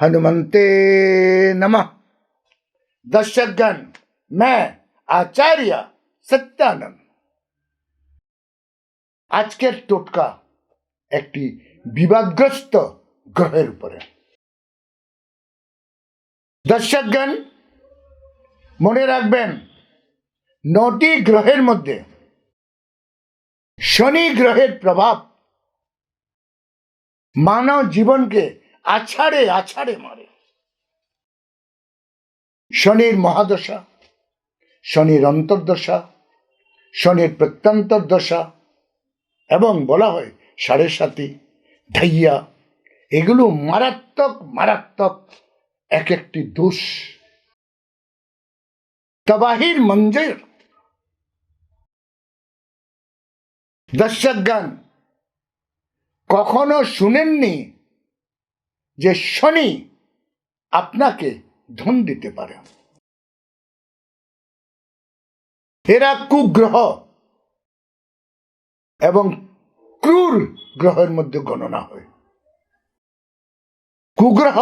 हनुमंते नमः दर्शकगण मैं आचार्य সত্যানন্দ আজকের টোটকা একটি বিবাদগ্রস্ত গ্রহের উপরে দর্শকগণ মনে রাখবেন নটি গ্রহের মধ্যে শনি গ্রহের প্রভাব মানব জীবনকে আছাড়ে আছাড়ে মারে। শনির মহাদশা, শনির অন্তর্দশা, শনির প্রত্যন্তর দশা এবং বলা হয় সাড়ে সাতি ধাইয়া এগুলো মারাত্মক মারাত্মক এক একটি দোষ। তবাহির মঞ্জের দর্শকগণ, কখনো শুনেননি যে শনি আপনাকে ধন দিতে পারে। এরা কুগ্রহ এবং ক্রুর গ্রহের মধ্যে গণনা হয়। কুগ্রহ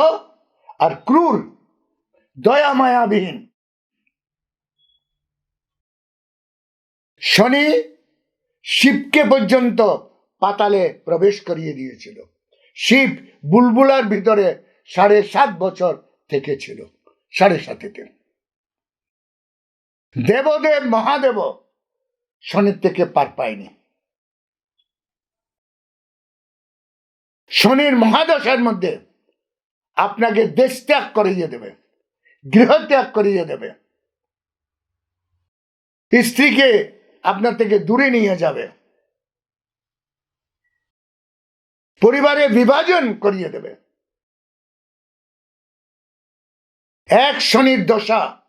আর ক্রুর দয়া মায়াবিহীন শনি শিবকে পর্যন্ত পাতালে প্রবেশ করিয়ে দিয়েছিল। শিব বুলবুলার ভিতরে সাড়ে সাত বছর থেকেছিল, সাড়ে সাতিতে দেবদেব, মহাদেব শনির থেকে পার পায়নি। শনির মহাদশার মধ্যে আপনাকে দেশ ত্যাগ করিয়ে দেবে গৃহ ত্যাগ করিয়ে দেবে। স্ত্রীকে আপনার থেকে দূরে নিয়ে যাবে। পরিবারে বিভাজন করিয়ে দেবে। এক শনির দশা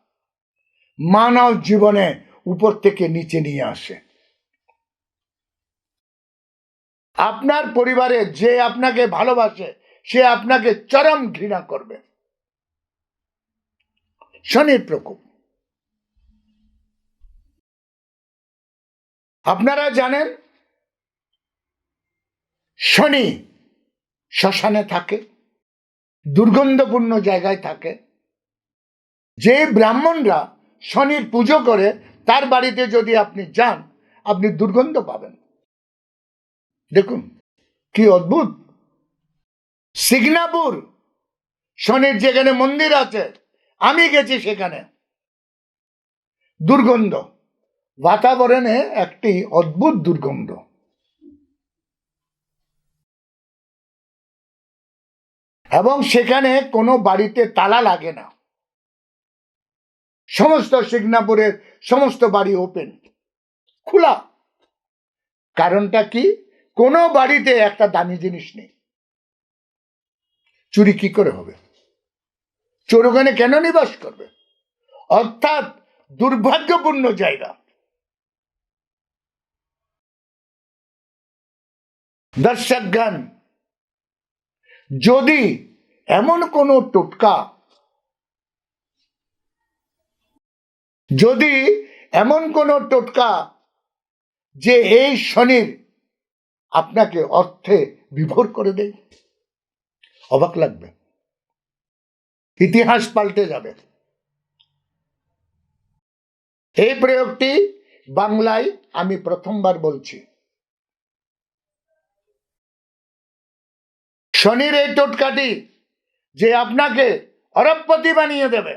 মানব জীবনে উপর থেকে নিচে নিয়ে আসে। আপনার পরিবারে যে আপনাকে ভালোবাসে, সে আপনাকে চরম ঘৃণা করবে। শনির প্রকোপ। আপনারা জানেন শনি শ্মশানে থাকে, দুর্গন্ধপূর্ণ জায়গায় থাকে। যে ব্রাহ্মণরা শনির পুজো করে, তার বাড়িতে যদি আপনি যান, আপনি দুর্গন্ধ পাবেন। দেখুন, কি অদ্ভুত! সিগনাপুর, শনির যেখানে মন্দির আছে, আমি গেছি সেখানে। দুর্গন্ধ, বাতাবরণে একটি অদ্ভুত দুর্গন্ধ। এবং সেখানে কোনো বাড়িতে তালা লাগে না। সমস্ত সিগনাপুরের সমস্ত বাড়ি ওপেন খোলা। কারণটা কি? কোনো বাড়িতে একটা দামি জিনিস নেই। চুরি কি করে হবে? চোর ওখানে কেন নিবাস করবে? অর্থাৎ দুর্ভাগ্যপূর্ণ জায়গা। দর্শকগণ যদি এমন কোনো টোটকা, যদি এমন কোনো টোটকা যে এই শনির আপনাকে অর্থে বিভোর করে দেয়, অবাক লাগবে। ইতিহাস পাল্টে যাবে। এই প্রয়োগটি বাংলায় আমি প্রথমবার বলছি। শনির এই টোটকাটি যে আপনাকে অরবপতি বানিয়ে দেবে।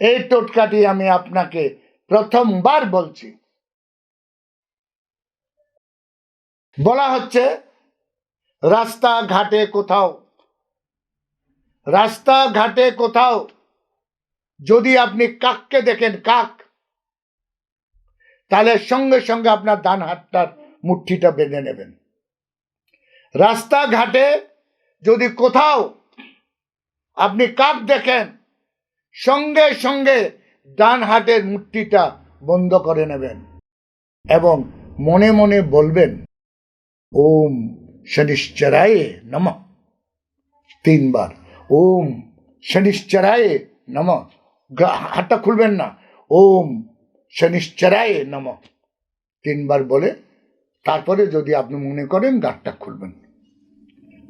এই টোটকাটি আমি আপনাকে প্রথমবার বলছি। বলা হচ্ছে রাস্তা ঘাটে কোথাও রাস্তা ঘাটে কোথাও যদি আপনি কাককে দেখেন, কাক, তাহলে সঙ্গে সঙ্গে আপনার ডান হাতটার মুঠিটা বেঁধে নেবেন। রাস্তাঘাটে যদি কোথাও আপনি কাক দেখেন, সঙ্গে সঙ্গে ডান হাতের মুঠিটা বন্ধ করে নেবেন এবং মনে মনে বলবেন, ওম শনিশ্চরায় নম। তিনবার, ওম শনিশ্চরায় নম। হাতটা খুলবেন না, ওম শনিশ্চরায় নম। তিনবার বলে, তারপরে যদি আপনি মনে করেন, গাঁটটা খুলবেন।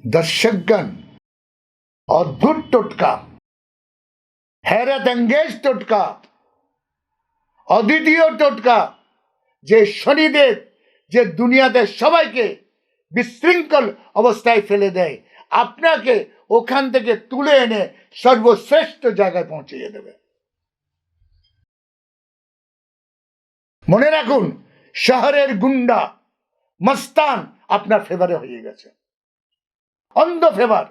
দর্শকগণ, অদ্ভুত টোটকা হ্যারাত অঙ্গেজ টোটকা, অদ্বিতীয় টোটকা, যে শনিদেব, যে দুনিয়াতে সবাইকে বিশৃঙ্খল অবস্থায় ফেলে দেয়, আপনাকে ওখান থেকে তুলে এনে সর্বশ্রেষ্ঠ জায়গায় পৌঁছিয়ে দেবে। মনে রাখুন, শহরের গুন্ডা, মস্তান আপনার ফেভারে হয়ে গেছে। অন্ধ ফেভার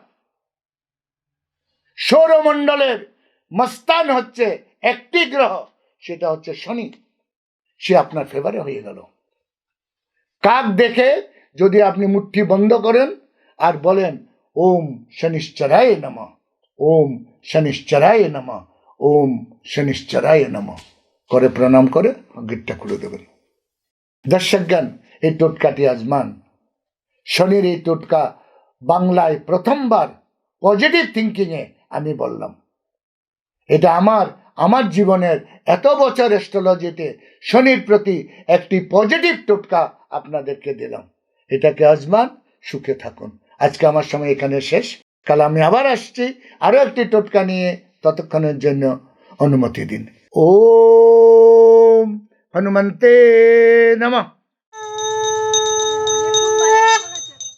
সৌরমণ্ডলের মস্তান হচ্ছে একটি গ্রহ, সেটা হচ্ছে শনি। সে আপনার ফেভারে হয়ে গেল। কাক দেখে যদি আপনি মুঠি বন্ধ করেন আর বলেন, ওম শনিশ্চরায় নম, ওম শনিশ্চরায় নম, ওম শনিশ্চরায় নম। করে প্রণাম করে গিটটা খুলে দেবেন। দর্শকগণ, এই টোটকাটি আজমান। শনির এই টোটকা বাংলায় প্রথমবার পজিটিভ থিঙ্কিংয়ে আমি বললাম। এটা আমার আমার জীবনের এত বছর অ্যাস্ট্রোলজিতে শনির প্রতি একটি পজিটিভ টোটকা আপনাদেরকে দিলাম। এটাকে আজমান, সুখে থাকুন। আজকে আমার সময় এখানে শেষ। কাল আমি আবার আসছি আরও একটি টোটকা নিয়ে। ততক্ষণের জন্য অনুমতি দিন। ওম হনুমন্তে নমঃ।